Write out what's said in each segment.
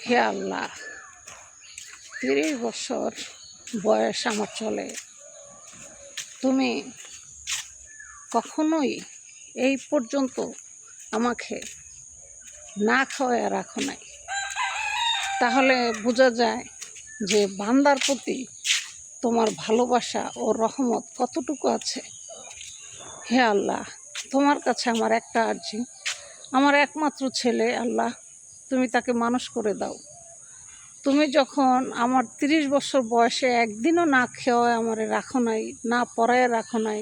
হে আল্লাহ, তিরিশ বছর বয়স আমার চলে। তুমি কখনোই এই পর্যন্ত আমাকে না খাওয়ায় রাখো নাই। তাহলে বোঝা যায় যে বান্দার প্রতি তোমার ভালোবাসা ও রহমত কতটুকু আছে। হে আল্লাহ, তোমার কাছে আমার একটা আর্জি, আমার একমাত্র ছেলে আল্লাহ। তুমি তাকে মানুষ করে দাও। তুমি যখন আমার তিরিশ বছর বয়সে একদিনও না খেয়ে আমারে রাখো নাই, না পড়ায় রাখো নাই,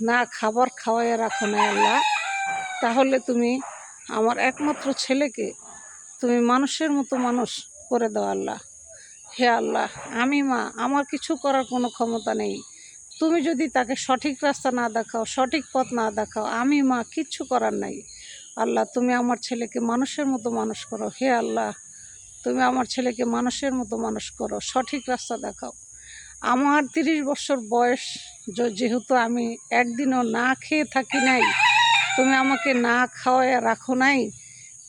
না খাবার খাওয়াইয়া রাখো নাই আল্লাহ, তাহলে তুমি আমার একমাত্র ছেলেকে তুমি মানুষের মতো মানুষ করে দাও আল্লাহ। হে আল্লাহ, আমি মা, আমার কিছু করার কোনো ক্ষমতা নেই। তুমি যদি তাকে সঠিক রাস্তা না দেখাও, সঠিক পথ না দেখাও, আমি মা, কিচ্ছু করার নাই। আল্লাহ, তুমি আমার ছেলেকে মানুষের মতো মানুষ করো। হে আল্লাহ, তুমি আমার ছেলেকে মানুষের মতো মানুষ করো। সঠিক রাস্তা দেখাও। আমার তিরিশ বছর বয়স যেহেতু আমি একদিনও না খেয়ে থাকি নাই, তুমি আমাকে না খাওয়ায় রাখো নাই,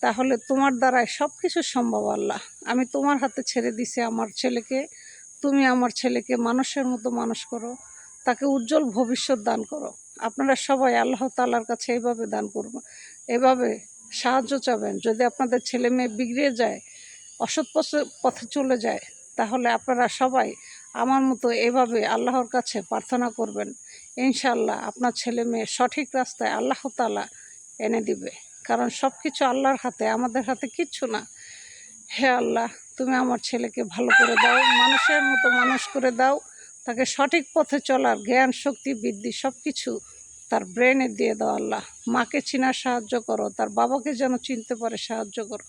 তাহলে তোমার দ্বারাই সব কিছু সম্ভব, আল্লাহ। আমি তোমার হাতে ছেড়ে দিছি আমার ছেলেকে। তুমি আমার ছেলেকে মানুষের মতো মানুষ করো। তাকে উজ্জ্বল ভবিষ্যৎ দান করো। আপনারা সবাই আল্লাহ তাল্লার কাছে এইভাবে দান করব এভাবে সাহায্য চাবেন। যদি আপনাদের ছেলে মেয়ে বিগড়ে যায়, অসৎ পথে- চলে যায়, তাহলে আপনারা সবাই আমার মতো এভাবে আল্লাহর কাছে প্রার্থনা করবেন। ইনশাল্লাহ আপনার ছেলে মেয়ে সঠিক রাস্তায় আল্লাহ তালা এনে দিবে। কারণ সব কিছু আল্লাহর হাতে, আমাদের হাতে কিচ্ছু না। হে আল্লাহ, তুমি আমার ছেলেকে ভালো করে দাও, মানুষের মতো মানুষ করে দাও, তাকে সঠিক পথে চলার জ্ঞান, শক্তি বৃদ্ধি সব কিছু তার ব্রেনে দিয়ে দাও আল্লাহ। মাকে চিনার সাহায্য করো, তার বাবাকে যেন চিনতে পারে সাহায্য করো।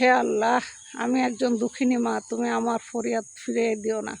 হে আল্লাহ, আমি একজন দুঃখিনী মা, তুমি আমার ফরিয়াদ ফিরিয়ে দিও না।